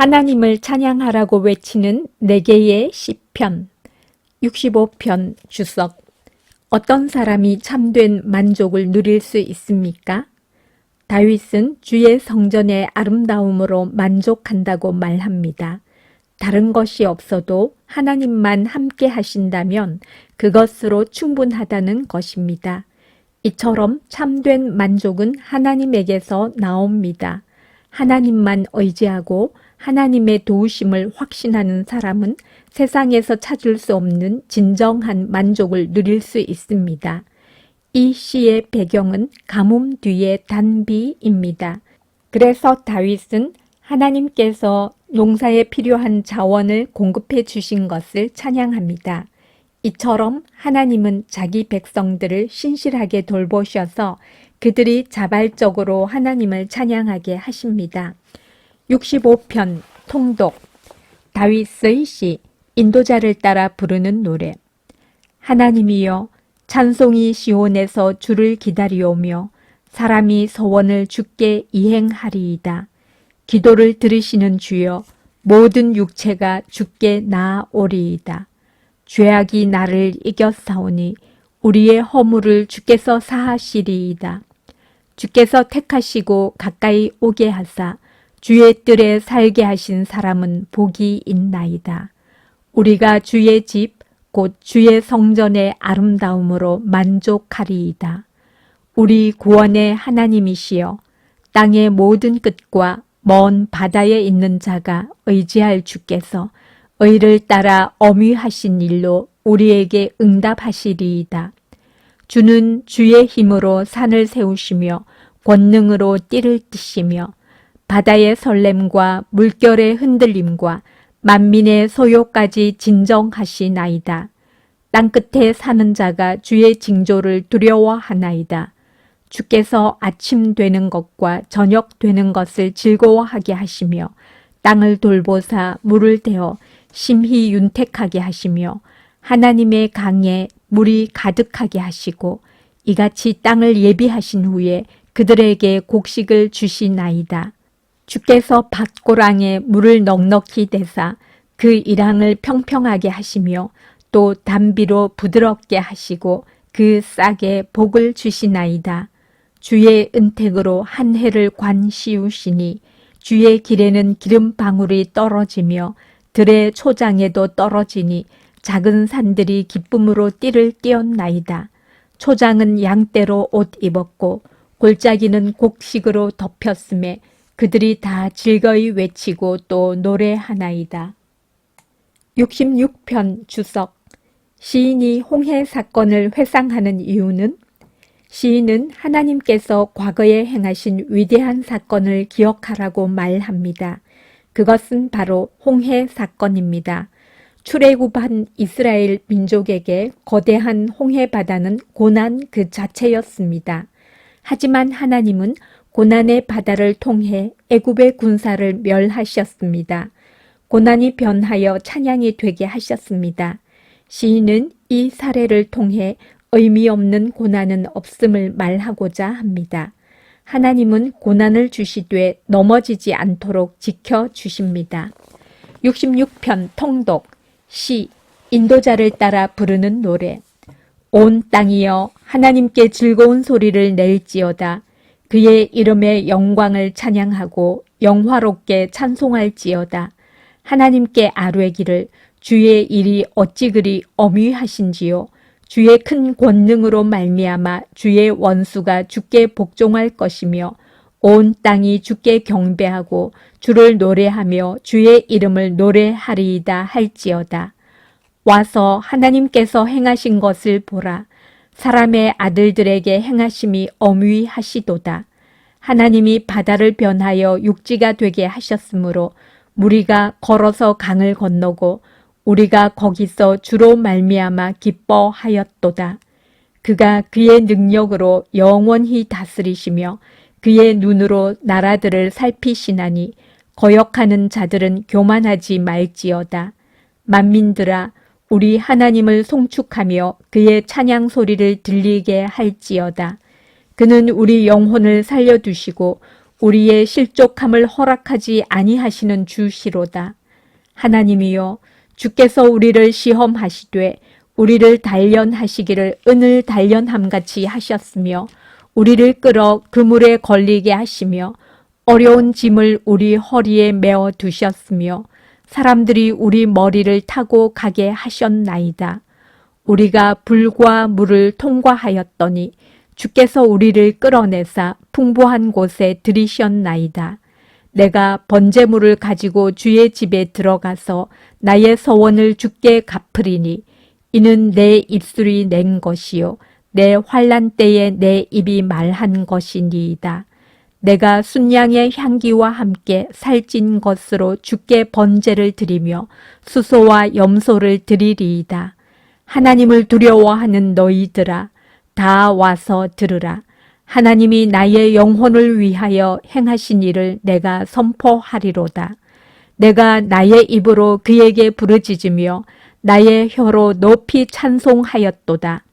하나님을 찬양하라고 외치는 네 개의 시편 65편 주석 어떤 사람이 참된 만족을 누릴 수 있습니까? 다윗은 주의 성전의 아름다움으로 만족한다고 말합니다. 다른 것이 없어도 하나님만 함께 하신다면 그것으로 충분하다는 것입니다. 이처럼 참된 만족은 하나님에게서 나옵니다. 하나님만 의지하고 하나님의 도우심을 확신하는 사람은 세상에서 찾을 수 없는 진정한 만족을 누릴 수 있습니다. 이 시의 배경은 가뭄 뒤의 단비입니다. 그래서 다윗은 하나님께서 농사에 필요한 자원을 공급해 주신 것을 찬양합니다. 이처럼 하나님은 자기 백성들을 신실하게 돌보셔서 그들이 자발적으로 하나님을 찬양하게 하십니다. 65편 통독 다윗의 시 인도자를 따라 부르는 노래 하나님이여 찬송이 시온에서 주를 기다리오며 사람이 서원을 주께 이행하리이다. 기도를 들으시는 주여 모든 육체가 주께 나아오리이다. 죄악이 나를 이겼사오니 우리의 허물을 주께서 사하시리이다. 주께서 택하시고 가까이 오게 하사 주의 뜰에 살게 하신 사람은 복이 있나이다. 우리가 주의 집, 곧 주의 성전의 아름다움으로 만족하리이다. 우리 구원의 하나님이시여 땅의 모든 끝과 먼 바다에 있는 자가 의지할 주께서 의를 따라 어미하신 일로 우리에게 응답하시리이다. 주는 주의 힘으로 산을 세우시며 권능으로 띠를 띠시며 바다의 설렘과 물결의 흔들림과 만민의 소요까지 진정하시나이다. 땅끝에 사는 자가 주의 징조를 두려워하나이다. 주께서 아침 되는 것과 저녁 되는 것을 즐거워하게 하시며 땅을 돌보사 물을 대어 심히 윤택하게 하시며 하나님의 강에 물이 가득하게 하시고 이같이 땅을 예비하신 후에 그들에게 곡식을 주시나이다. 주께서 밭고랑에 물을 넉넉히 대사 그 일항을 평평하게 하시며 또 담비로 부드럽게 하시고 그 싹에 복을 주시나이다. 주의 은택으로 한 해를 관시우시니 주의 길에는 기름 방울이 떨어지며 들의 초장에도 떨어지니 작은 산들이 기쁨으로 띠를 띄었나이다. 초장은 양떼로 옷 입었고 골짜기는 곡식으로 덮였음에 그들이 다 즐거이 외치고 또 노래하나이다. 66편 주석 시인이 홍해 사건을 회상하는 이유는 시인은 하나님께서 과거에 행하신 위대한 사건을 기억하라고 말합니다. 그것은 바로 홍해 사건입니다. 출애굽한 이스라엘 민족에게 거대한 홍해 바다는 고난 그 자체였습니다. 하지만 하나님은 고난의 바다를 통해 애굽의 군사를 멸하셨습니다. 고난이 변하여 찬양이 되게 하셨습니다. 시인은 이 사례를 통해 의미 없는 고난은 없음을 말하고자 합니다. 하나님은 고난을 주시되 넘어지지 않도록 지켜 주십니다. 66편 통독 시 인도자를 따라 부르는 노래. 온 땅이여 하나님께 즐거운 소리를 낼지어다. 그의 이름의 영광을 찬양하고 영화롭게 찬송할지어다. 하나님께 아뢰기를 주의 일이 어찌 그리 어미하신지요. 주의 큰 권능으로 말미암아 주의 원수가 주께 복종할 것이며 온 땅이 주께 경배하고 주를 노래하며 주의 이름을 노래하리이다 할지어다. 와서 하나님께서 행하신 것을 보라. 사람의 아들들에게 행하심이 어미하시도다. 하나님이 바다를 변하여 육지가 되게 하셨으므로 무리가 걸어서 강을 건너고 우리가 거기서 주로 말미암아 기뻐하였도다. 그가 그의 능력으로 영원히 다스리시며 그의 눈으로 나라들을 살피시나니 거역하는 자들은 교만하지 말지어다. 만민들아 우리 하나님을 송축하며 그의 찬양 소리를 들리게 할지어다. 그는 우리 영혼을 살려두시고 우리의 실족함을 허락하지 아니하시는 주시로다. 하나님이여 주께서 우리를 시험하시되 우리를 단련하시기를 은을 단련함같이 하셨으며 우리를 끌어 그물에 걸리게 하시며 어려운 짐을 우리 허리에 메어 두셨으며 사람들이 우리 머리를 타고 가게 하셨나이다. 우리가 불과 물을 통과하였더니 주께서 우리를 끌어내사 풍부한 곳에 들이셨나이다. 내가 번제물을 가지고 주의 집에 들어가서 나의 서원을 주께 갚으리니 이는 내 입술이 낸 것이요 내 환란 때에 내 입이 말한 것이니이다. 내가 순양의 향기와 함께 살찐 것으로 주께 번제를 드리며 수소와 염소를 드리리이다. 하나님을 두려워하는 너희들아 다 와서 들으라. 하나님이 나의 영혼을 위하여 행하신 일을 내가 선포하리로다. 내가 나의 입으로 그에게 부르짖으며 나의 혀로 높이 찬송하였도다.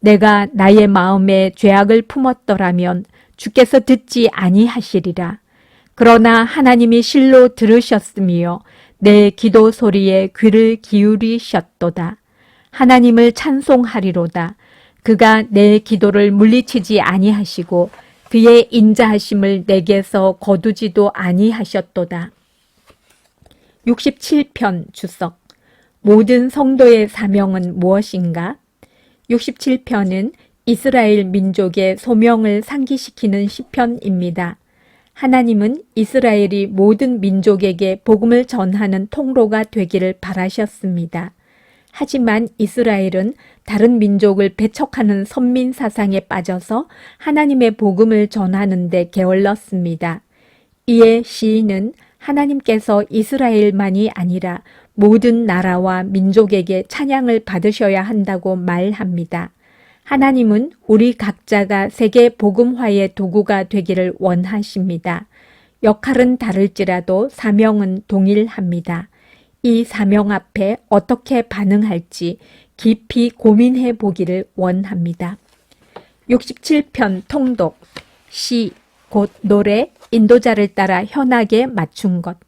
내가 나의 마음에 죄악을 품었더라면 주께서 듣지 아니하시리라. 그러나 하나님이 실로 들으셨으며 내 기도 소리에 귀를 기울이셨도다. 하나님을 찬송하리로다. 그가 내 기도를 물리치지 아니하시고 그의 인자하심을 내게서 거두지도 아니하셨도다. 67편 주석 모든 성도의 사명은 무엇인가? 67편은 이스라엘 민족의 소명을 상기시키는 시편입니다. 하나님은 이스라엘이 모든 민족에게 복음을 전하는 통로가 되기를 바라셨습니다. 하지만 이스라엘은 다른 민족을 배척하는 선민 사상에 빠져서 하나님의 복음을 전하는데 게을렀습니다. 이에 시인은 하나님께서 이스라엘만이 아니라 모든 나라와 민족에게 찬양을 받으셔야 한다고 말합니다. 하나님은 우리 각자가 세계 복음화의 도구가 되기를 원하십니다. 역할은 다를지라도 사명은 동일합니다. 이 사명 앞에 어떻게 반응할지 깊이 고민해 보기를 원합니다. 67편 통독 시, 곧 노래, 인도자를 따라 현악에 맞춘 것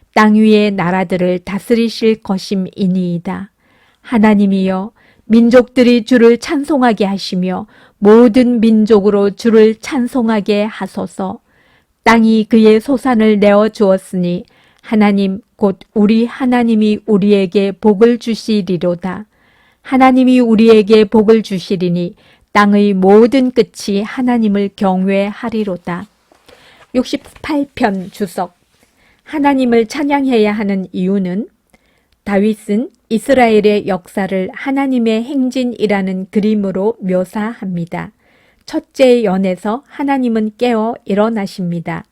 땅 위의 나라들을 다스리실 것임이니이다. 하나님이여 민족들이 주를 찬송하게 하시며 모든 민족으로 주를 찬송하게 하소서. 땅이 그의 소산을 내어 주었으니 하나님 곧 우리 하나님이 우리에게 복을 주시리로다. 하나님이 우리에게 복을 주시리니 땅의 모든 끝이 하나님을 경외하리로다. 68편 주석 하나님을 찬양해야 하는 이유는 다윗은 이스라엘의 역사를 하나님의 행진이라는 그림으로 묘사합니다. 첫째 연에서 하나님은 깨어 일어나십니다.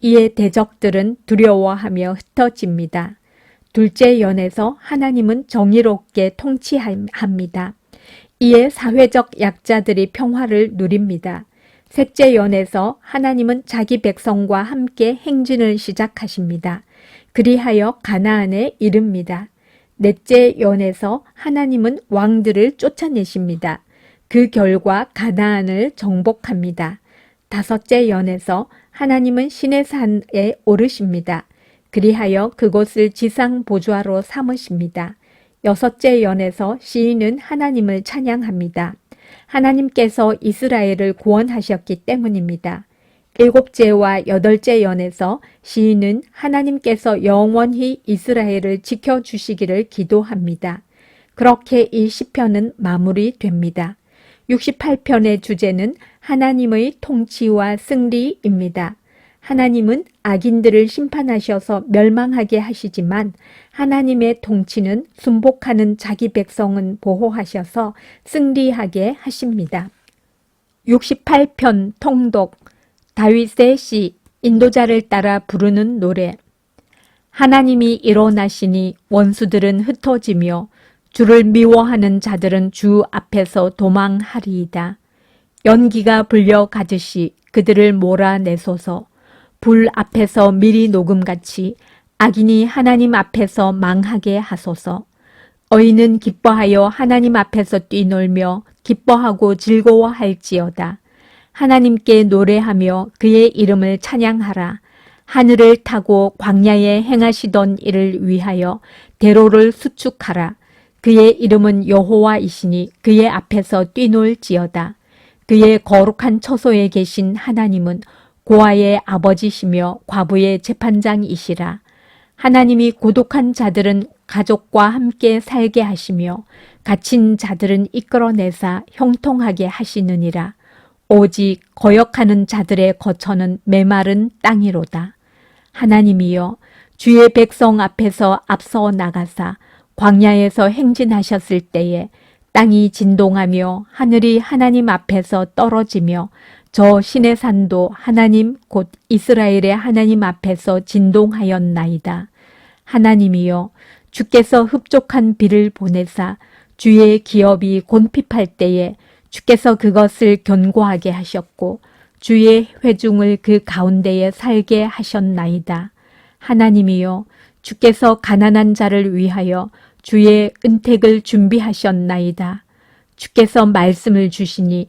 이에 대적들은 두려워하며 흩어집니다. 둘째 연에서 하나님은 정의롭게 통치합니다. 이에 사회적 약자들이 평화를 누립니다. 셋째 연에서 하나님은 자기 백성과 함께 행진을 시작하십니다. 그리하여 가나안에 이릅니다. 넷째 연에서 하나님은 왕들을 쫓아내십니다. 그 결과 가나안을 정복합니다. 다섯째 연에서 하나님은 신의 산에 오르십니다. 그리하여 그곳을 지상 보좌로 삼으십니다. 여섯째 연에서 시인은 하나님을 찬양합니다. 하나님께서 이스라엘을 구원하셨기 때문입니다. 일곱째와 여덟째 연에서 시인은 하나님께서 영원히 이스라엘을 지켜주시기를 기도합니다. 그렇게 이 시편은 마무리됩니다. 68편의 주제는 하나님의 통치와 승리입니다. 하나님은 악인들을 심판하셔서 멸망하게 하시지만 하나님의 통치는 순복하는 자기 백성은 보호하셔서 승리하게 하십니다. 68편 통독 다윗의 시 인도자를 따라 부르는 노래. 하나님이 일어나시니 원수들은 흩어지며 주를 미워하는 자들은 주 앞에서 도망하리이다. 연기가 불려 가듯이 그들을 몰아내소서 불 앞에서 미리 녹음같이 악인이 하나님 앞에서 망하게 하소서 어인은 기뻐하여 하나님 앞에서 뛰놀며 기뻐하고 즐거워할지어다. 하나님께 노래하며 그의 이름을 찬양하라. 하늘을 타고 광야에 행하시던 일을 위하여 대로를 수축하라. 그의 이름은 여호와이시니 그의 앞에서 뛰놀지어다. 그의 거룩한 처소에 계신 하나님은 고아의 아버지시며 과부의 재판장이시라. 하나님이 고독한 자들은 가족과 함께 살게 하시며 갇힌 자들은 이끌어내사 형통하게 하시느니라. 오직 거역하는 자들의 거처는 메마른 땅이로다. 하나님이여 주의 백성 앞에서 앞서 나가사 광야에서 행진하셨을 때에 땅이 진동하며 하늘이 하나님 앞에서 떨어지며 저 신의 산도 하나님 곧 이스라엘의 하나님 앞에서 진동하였나이다. 하나님이여 주께서 흡족한 비를 보내사 주의 기업이 곤핍할 때에 주께서 그것을 견고하게 하셨고 주의 회중을 그 가운데에 살게 하셨나이다. 하나님이여 주께서 가난한 자를 위하여 주의 은택을 준비하셨나이다. 주께서 말씀을 주시니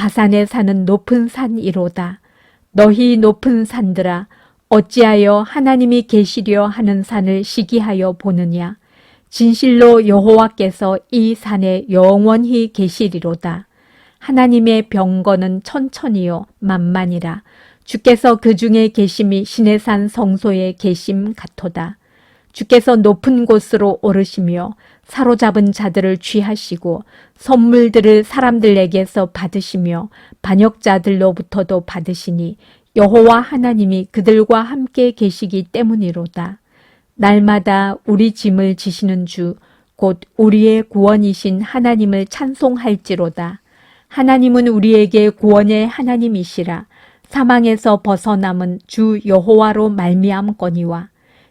바산에 사는 높은 산 이로다. 너희 높은 산들아 어찌하여 하나님이 계시려 하는 산을 시기하여 보느냐 진실로 여호와께서 이 산에 영원히 계시리로다. 하나님의 병거는 천천히요 만만이라 주께서 그 중에 계심이 신의 산 성소에 계심 같도다. 주께서 높은 곳으로 오르시며 사로잡은 자들을 취하시고 선물들을 사람들에게서 받으시며 반역자들로부터도 받으시니 여호와 하나님이 그들과 함께 계시기 때문이로다. 날마다 우리 짐을 지시는 주, 곧 우리의 구원이신 하나님을 찬송할지로다. 하나님은 우리에게 구원의 하나님이시라. 사망에서 벗어남은 주 여호와로 말미암거니와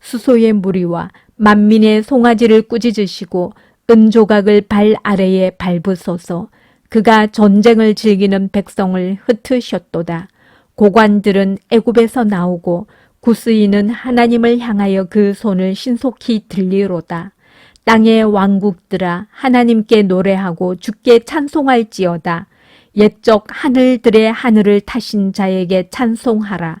수소의 무리와 만민의 송아지를 꾸짖으시고 은조각을 발 아래에 밟으소서. 그가 전쟁을 즐기는 백성을 흩으셨도다. 고관들은 애굽에서 나오고 구스이는 하나님을 향하여 그 손을 신속히 들리로다. 땅의 왕국들아 하나님께 노래하고 주께 찬송할지어다. 옛적 하늘들의 하늘을 타신 자에게 찬송하라.